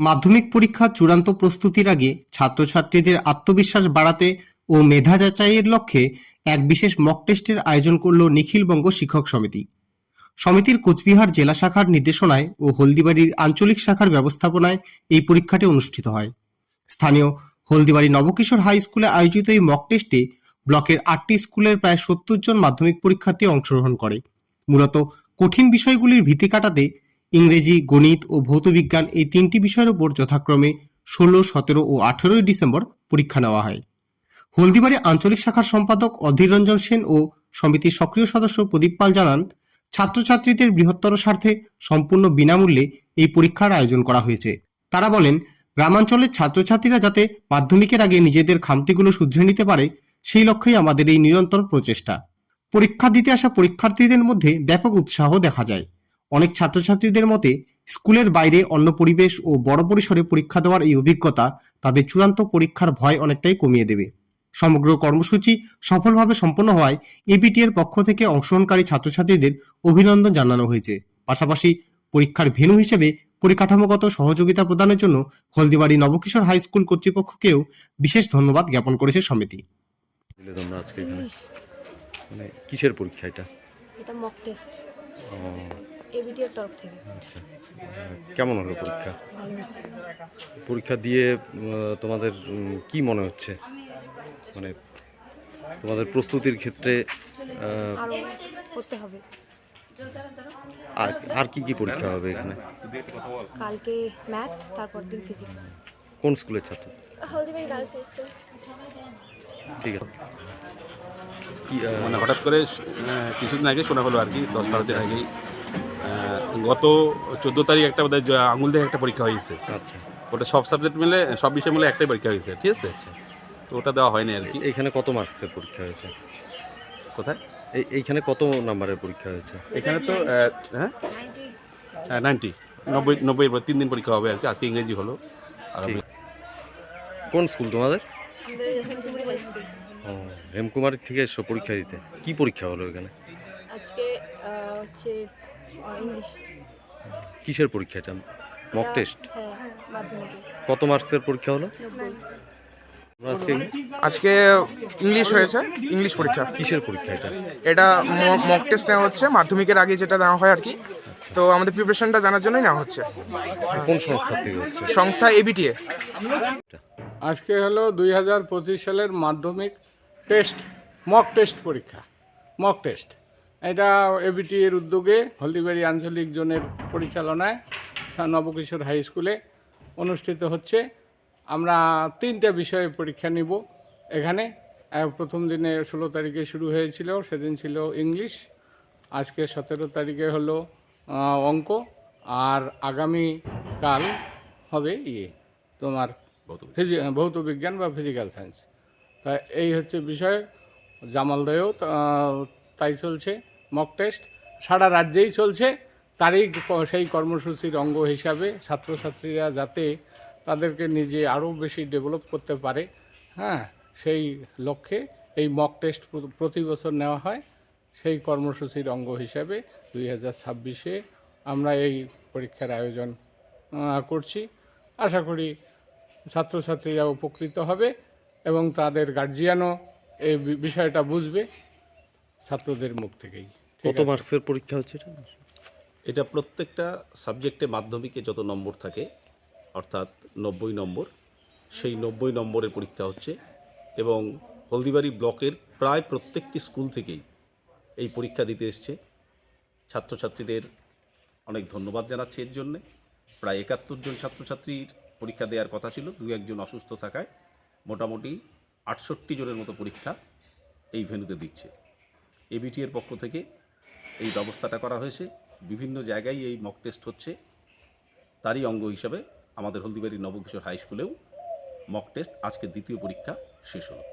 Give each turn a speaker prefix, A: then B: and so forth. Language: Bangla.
A: মাধ্যমিক পরীক্ষার চূড়ান্ত প্রস্তুতির আগে ছাত্রছাত্রীদের আত্মবিশ্বাস বাড়াতে ও মেধা যাচাইয়ের লক্ষ্যে এক বিশেষ মক টেস্টের আয়োজন করল নিখিলবঙ্গ শিক্ষক সমিতি। সমিতির কোচবিহার জেলা শাখার নির্দেশনায় ও হলদিবাড়ির আঞ্চলিক শাখার ব্যবস্থাপনায় এই পরীক্ষাটি অনুষ্ঠিত হয়। স্থানীয় হলদিবাড়ি নবকিশোর হাই স্কুলে আয়োজিত এই মক টেস্টে ব্লকের আটটি স্কুলের প্রায় সত্তর জন মাধ্যমিক পরীক্ষার্থী অংশগ্রহণ করে। মূলত কঠিন বিষয়গুলির ভীতি কাটাতে ইংরেজি, গণিত ও ভৌতবিজ্ঞান এই তিনটি বিষয়ের উপর যথাক্রমে ষোলো, সতেরো ও আঠেরোই ডিসেম্বর পরীক্ষা নেওয়া হয়। হলদিবাড়ি আঞ্চলিক শাখার সম্পাদক অধীর রঞ্জন সেন ও সমিতির সক্রিয় সদস্য প্রদীপ পাল জানান, ছাত্রছাত্রীদের বৃহত্তর স্বার্থে সম্পূর্ণ বিনামূল্যে এই পরীক্ষার আয়োজন করা হয়েছে। তারা বলেন, গ্রামাঞ্চলের ছাত্রছাত্রীরা যাতে মাধ্যমিকের আগে নিজেদের খামতিগুলো শুধরে নিতে পারে, সেই লক্ষ্যেই আমাদের এই নিরন্তর প্রচেষ্টা। পরীক্ষা দিতে আসা পরীক্ষার্থীদের মধ্যে ব্যাপক উৎসাহ দেখা যায়। অনেক ছাত্রছাত্রীদের মতে স্কুলের বাইরে অন্য পরিবেশ ও বড় পরিসরে পরীক্ষা দেওয়ার এই অভিজ্ঞতা তাদের চূড়ান্ত পরীক্ষার ভয় অনেকটাই কমিয়ে দেবে। সমগ্র কর্মসূচি সফলভাবে সম্পন্ন হওয়ায় এবিটি এর পক্ষ থেকে অংশগ্রহণকারী ছাত্রছাত্রীদের অভিনন্দন জানানো হয়েছে। পাশাপাশি পরীক্ষার ভেন্যু হিসেবে পরিকাঠামোগত সহযোগিতা প্রদানের জন্য হলদিবাড়ি নবকিশোর হাই স্কুল কর্তৃপক্ষকেও বিশেষ ধন্যবাদ জ্ঞাপন করেছে সমিতি।
B: মানে কিসের পরীক্ষা এটা?
C: এটা মক টেস্ট
B: ও,
C: এবিটি এর তরফ থেকে।
B: আচ্ছা। কেমন হলো পরীক্ষা? পরীক্ষা দিয়ে তোমাদের কি মনে হচ্ছে? মানে তোমাদের প্রস্তুতির ক্ষেত্রে
C: করতে হবে।
B: আর আর কি কি পরীক্ষা হবে এখানে?
C: কালকে ম্যাথ তারপর দিন ফিজিক্স।
B: কোন স্কুলের ছাত্র?
C: Haldibari girls high school.
B: ঠিক আছে। কি
D: মানে হঠাৎ করে কিছুদিন আগে শোনা হলো আর কি দশ বারো দিন আগেই। গত চোদ্দ তারিখ একটা বোধহয় আঙুল দেখে একটা পরীক্ষা হয়েছে।
B: আচ্ছা।
D: ওটা সব সাবজেক্ট মিলে সব বিষয় মিলে একটাই পরীক্ষা হয়েছে ঠিক আছে? তো ওটা দেওয়া হয়নি আর কি।
B: এখানে কত মার্কসের পরীক্ষা হয়েছে?
D: কোথায়?
B: এই এইখানে কত নাম্বারের পরীক্ষা হয়েছে?
D: এখানে তো হ্যাঁ? নাইনটি নব্বই নব্বই তিন দিন পরীক্ষা হবে আর কি আজকে ইংরেজি হলো।
B: কোন স্কুল তোমাদের? ও হেমকুমার থেকে এসো পরীক্ষা দিতে। কি পরীক্ষা হলো এখানে?
C: আজকে হচ্ছে ইংলিশ
B: কিসের পরীক্ষা এটা মক টেস্ট?
C: হ্যাঁ
B: কত মার্কসের পরীক্ষা হলো? আজকে
E: আজকে ইংলিশ হয়েছে ইংলিশ পরীক্ষা।
B: কিসের পরীক্ষা এটা?
E: এটা মক টেস্ট নেওয়া হচ্ছে মাধ্যমিকের আগে যেটা নেওয়া হয় আর কি। তো আমাদের প্রিপারেশনটা জানার জন্যই নেওয়া হচ্ছে।
B: কোন সংস্থা থেকে হচ্ছে?
E: সংস্থা এবিটিএ
F: আজকে হলো দুই হাজার পঁচিশ সালের মাধ্যমিক টেস্ট মক টেস্ট পরীক্ষা মক টেস্ট। এটা এবিটি এর উদ্যোগে হলদিবাড়ি আঞ্চলিক জোনের পরিচালনায় নবকিশোর হাই স্কুলে অনুষ্ঠিত হচ্ছে। আমরা তিনটা বিষয়ে পরীক্ষা নিব এখানে। প্রথম দিনে ষোলো তারিখে শুরু হয়েছিল সেদিন ছিল ইংলিশ। আজকে সতেরো তারিখে হলো অঙ্ক। আর আগামী কাল হবে ইয়ে তোমার ফিজি- ভৌত বিজ্ঞান বা ফিজিক্যাল সায়েন্স। তা এই হচ্ছে বিষয়। জামালদয়েও তাই চলছে। মক টেস্ট সারা রাজ্যেই চলছে। তারই সেই কর্মসূচির অঙ্গ হিসাবে ছাত্রছাত্রীরা যাতে তাদেরকে নিজে আরও বেশি ডেভেলপ করতে পারে হ্যাঁ সেই লক্ষ্যে এই মক টেস্ট প্র- প্রতি বছর নেওয়া হয়। সেই কর্মসূচির অঙ্গ হিসাবে দুই হাজার ছাব্বিশে আমরা এই পরীক্ষার আয়োজন করছি। আশা করি ছাত্রছাত্রীরা উপকৃত হবে এবং তাদের গার্জিয়ানও এই বিষয়টা বুঝবে। ছাত্রদের মুখ থেকেই।
B: কত মার্কসের পরীক্ষা হচ্ছে এটা?
G: এটা প্রত্যেকটা সাবজেক্টে মাধ্যমিকে যত নম্বর থাকে অর্থাৎ নব্বই নম্বর সেই নব্বই নম্বরের পরীক্ষা হচ্ছে এবং হলদিবাড়ি ব্লকের প্রায় প্রত্যেকটি স্কুল থেকেই এই পরীক্ষা দিতে এসছে। ছাত্রছাত্রীদের অনেক ধন্যবাদ জানাচ্ছি এর জন্যে। প্রায় একাত্তর জন ছাত্রছাত্রীর পরীক্ষা দেওয়ার কথা ছিল দু একজন অসুস্থ থাকায়। মোটামুটি আটষট্টি জনের মতো পরীক্ষা এই ভেন্যুতে দিচ্ছে। এবিটি এর পক্ষ থেকে এই ব্যবস্থাটা করা হয়েছে। বিভিন্ন জায়গায় এই মক টেস্ট হচ্ছে। তারই অঙ্গ হিসাবে আমাদের হলদিবাড়ি নবকিশোর হাই স্কুলেও মক টেস্ট আজকে দ্বিতীয় পরীক্ষা শেষ হলো।